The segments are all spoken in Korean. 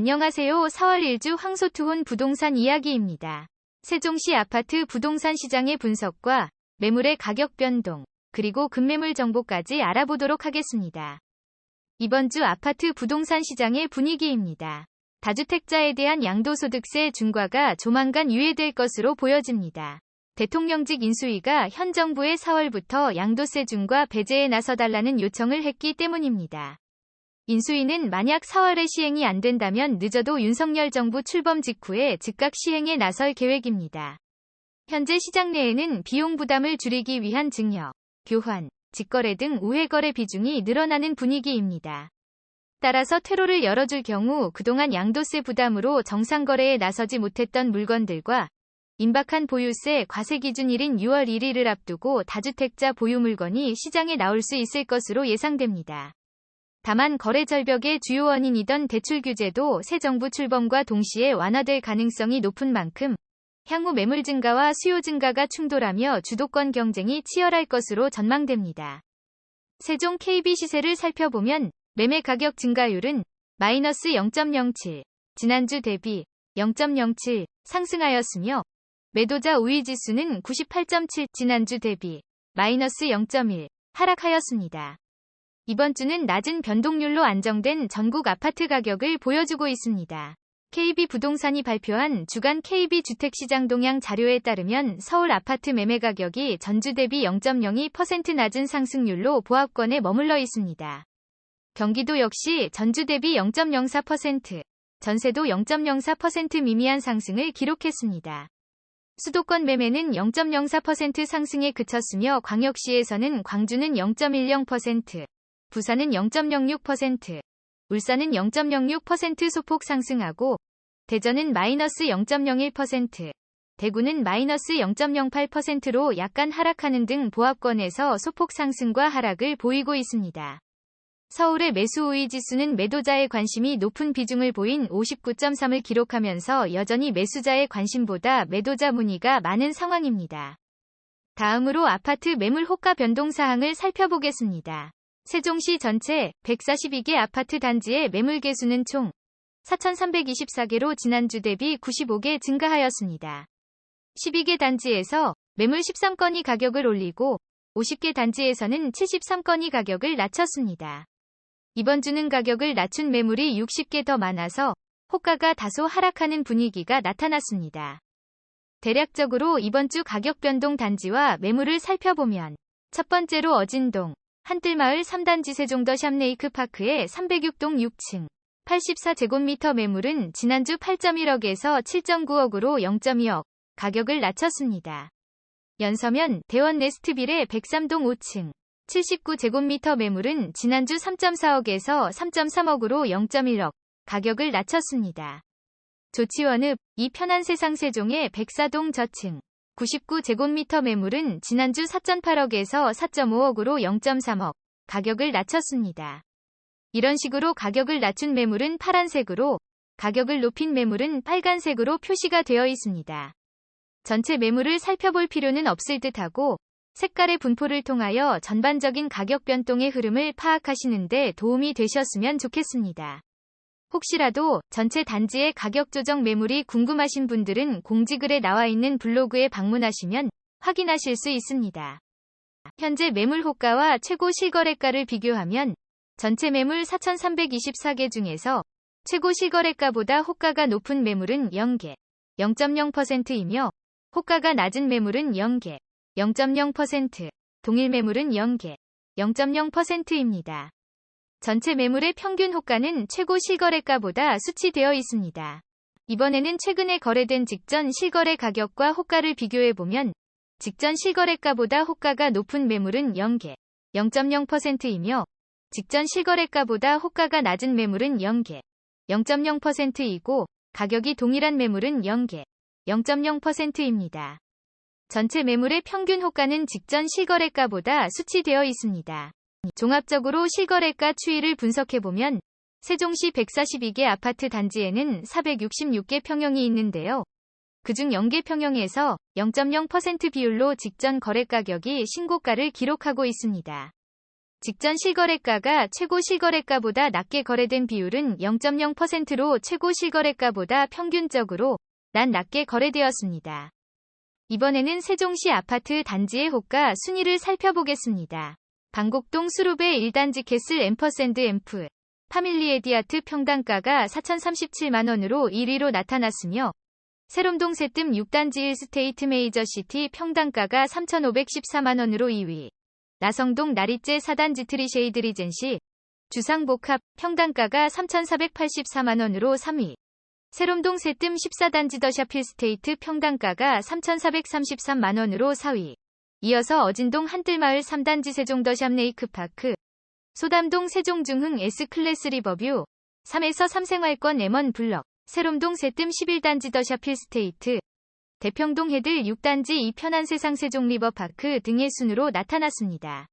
안녕하세요. 4월 1주 황소투혼 부동산 이야기입니다. 세종시 아파트 부동산 시장의 분석과 매물의 가격 변동, 그리고 급매물 정보까지 알아보도록 하겠습니다. 이번 주 아파트 부동산 시장의 분위기입니다. 다주택자에 대한 양도소득세 중과가 조만간 유예될 것으로 보여집니다. 대통령직 인수위가 현 정부에 4월부터 양도세 중과 배제에 나서달라는 요청을 했기 때문입니다. 인수위는 만약 4월에 시행이 안 된다면 늦어도 윤석열 정부 출범 직후에 즉각 시행에 나설 계획입니다. 현재 시장 내에는 비용 부담을 줄이기 위한 증여, 교환, 직거래 등 우회거래 비중이 늘어나는 분위기입니다. 따라서 퇴로를 열어줄 경우 그동안 양도세 부담으로 정상거래에 나서지 못했던 물건들과 임박한 보유세 과세 기준일인 6월 1일을 앞두고 다주택자 보유 물건이 시장에 나올 수 있을 것으로 예상됩니다. 다만 거래 절벽의 주요 원인이던 대출 규제도 새 정부 출범과 동시에 완화될 가능성이 높은 만큼 향후 매물 증가와 수요 증가가 충돌하며 주도권 경쟁이 치열할 것으로 전망됩니다. 세종 KB 시세를 살펴보면 매매 가격 증가율은 마이너스 0.07, 지난주 대비 0.07 상승하였으며 매도자 우위 지수는 98.7 지난주 대비 마이너스 0.1 하락하였습니다. 이번 주는 낮은 변동률로 안정된 전국 아파트 가격을 보여주고 있습니다. KB 부동산이 발표한 주간 KB 주택시장 동향 자료에 따르면 서울 아파트 매매 가격이 전주 대비 0.02% 낮은 상승률로 보합권에 머물러 있습니다. 경기도 역시 전주 대비 0.04%, 전세도 0.04% 미미한 상승을 기록했습니다. 수도권 매매는 0.04% 상승에 그쳤으며 광역시에서는 광주는 0.10%, 부산은 0.06%, 울산은 0.06% 소폭 상승하고 대전은 마이너스 0.01%, 대구는 마이너스 0.08%로 약간 하락하는 등 보합권에서 소폭 상승과 하락을 보이고 있습니다. 서울의 매수 우위 지수는 매도자의 관심이 높은 비중을 보인 59.3을 기록하면서 여전히 매수자의 관심보다 매도자 문의가 많은 상황입니다. 다음으로 아파트 매물 호가 변동 사항을 살펴보겠습니다. 세종시 전체 142개 아파트 단지의 매물 개수는 총 4,324개로 지난주 대비 95개 증가하였습니다. 12개 단지에서 매물 13건이 가격을 올리고 50개 단지에서는 73건이 가격을 낮췄습니다. 이번 주는 가격을 낮춘 매물이 60개 더 많아서 호가가 다소 하락하는 분위기가 나타났습니다. 대략적으로 이번 주 가격 변동 단지와 매물을 살펴보면 첫 번째로 어진동, 한뜰마을 3단지 세종더 샵레이크 파크의 306동 6층 84제곱미터 매물은 지난주 8.1억에서 7.9억으로 0.2억 가격을 낮췄습니다. 연서면 대원 네스트빌의 103동 5층 79제곱미터 매물은 지난주 3.4억에서 3.3억으로 0.1억 가격을 낮췄습니다. 조치원읍 이 편한 세상 세종의 104동 저층 99제곱미터 매물은 지난주 4.8억에서 4.5억으로 0.3억 가격을 낮췄습니다. 이런 식으로 가격을 낮춘 매물은 파란색으로 가격을 높인 매물은 빨간색으로 표시가 되어 있습니다. 전체 매물을 살펴볼 필요는 없을 듯하고 색깔의 분포를 통하여 전반적인 가격 변동의 흐름을 파악하시는데 도움이 되셨으면 좋겠습니다. 혹시라도 전체 단지의 가격 조정 매물이 궁금하신 분들은 공지글에 나와 있는 블로그에 방문하시면 확인하실 수 있습니다. 현재 매물 호가와 최고 실거래가를 비교하면 전체 매물 4,324개 중에서 최고 실거래가보다 호가가 높은 매물은 0개, 0.0%이며 호가가 낮은 매물은 0개, 0.0%, 동일 매물은 0개, 0.0%입니다. 전체 매물의 평균 호가는 최고 실거래가보다 수치되어 있습니다. 이번에는 최근에 거래된 직전 실거래 가격과 호가를 비교해보면 직전 실거래가보다 호가가 높은 매물은 0개, 0.0%이며 직전 실거래가보다 호가가 낮은 매물은 0개, 0.0%이고 가격이 동일한 매물은 0개, 0.0%입니다. 전체 매물의 평균 호가는 직전 실거래가보다 수치되어 있습니다. 종합적으로 실거래가 추이를 분석해보면 세종시 142개 아파트 단지에는 466개 평형이 있는데요. 그중 0개 평형에서 0.0% 비율로 직전 거래 가격이 신고가를 기록하고 있습니다. 직전 실거래가가 최고 실거래가보다 낮게 거래된 비율은 0.0%로 최고 실거래가보다 평균적으로 난 낮게 거래되었습니다. 이번에는 세종시 아파트 단지의 호가 순위를 살펴보겠습니다. 방곡동 수룹의 1단지 캐슬 앰퍼샌드 앰프. 파밀리 에디아트 평당가가 4,037만원으로 1위로 나타났으며 세롬동 세뜸 6단지 1스테이트 메이저시티 평당가가 3,514만원으로 2위. 나성동 나리째 4단지 트리쉐이드 리젠시 주상복합 평당가가 3,484만원으로 3위. 세롬동 세뜸 14단지 더샤필스테이트 평당가가 3,433만원으로 4위 이어서 어진동 한뜰마을 3단지 세종더샵 레이크파크 소담동 세종중흥 S클래스 리버뷰 3에서 3생활권 M1 블럭 세롬동 세뜸 11단지 더샵 필스테이트 대평동 해들 6단지 이 편한 세상 세종 리버파크 등의 순으로 나타났습니다.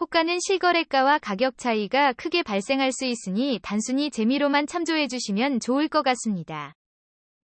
호가는 실거래가와 가격 차이가 크게 발생할 수 있으니 단순히 재미로만 참조해 주시면 좋을 것 같습니다.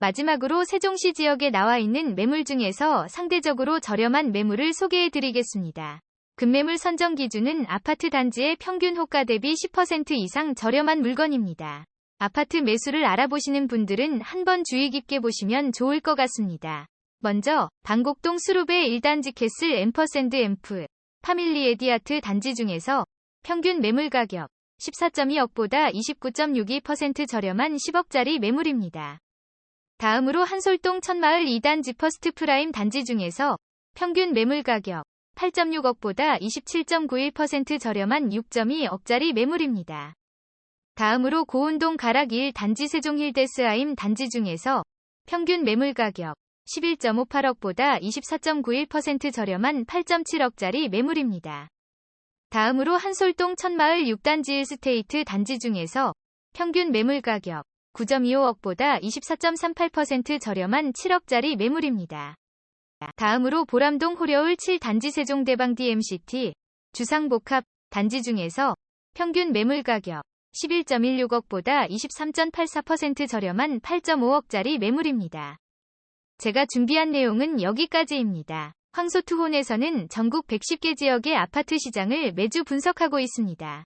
마지막으로 세종시 지역에 나와 있는 매물 중에서 상대적으로 저렴한 매물을 소개해 드리겠습니다. 급매물 선정 기준은 아파트 단지의 평균 호가 대비 10% 이상 저렴한 물건입니다. 아파트 매수를 알아보시는 분들은 한번 주의 깊게 보시면 좋을 것 같습니다. 먼저 방곡동 수룹의 1단지 캐슬 앰퍼샌드 앰프 파밀리 에디아트 단지 중에서 평균 매물 가격 14.2억보다 29.62% 저렴한 10억짜리 매물입니다. 다음으로 한솔동 천마을 2단지 퍼스트 프라임 단지 중에서 평균 매물 가격 8.6억보다 27.91% 저렴한 6.2억짜리 매물입니다. 다음으로 고운동 가락 1 단지 세종 힐데스 아임 단지 중에서 평균 매물 가격 11.58억보다 24.91% 저렴한 8.7억짜리 매물입니다. 다음으로 한솔동 천마을 6단지 1스테이트 단지 중에서 평균 매물 가격 9.25억보다 24.38% 저렴한 7억짜리 매물입니다. 다음으로 보람동 호려울 7단지 세종대방 DMCT 주상복합 단지 중에서 평균 매물 가격 11.16억보다 23.84% 저렴한 8.5억짜리 매물입니다. 제가 준비한 내용은 여기까지입니다. 황소투혼에서는 전국 110개 지역의 아파트 시장을 매주 분석하고 있습니다.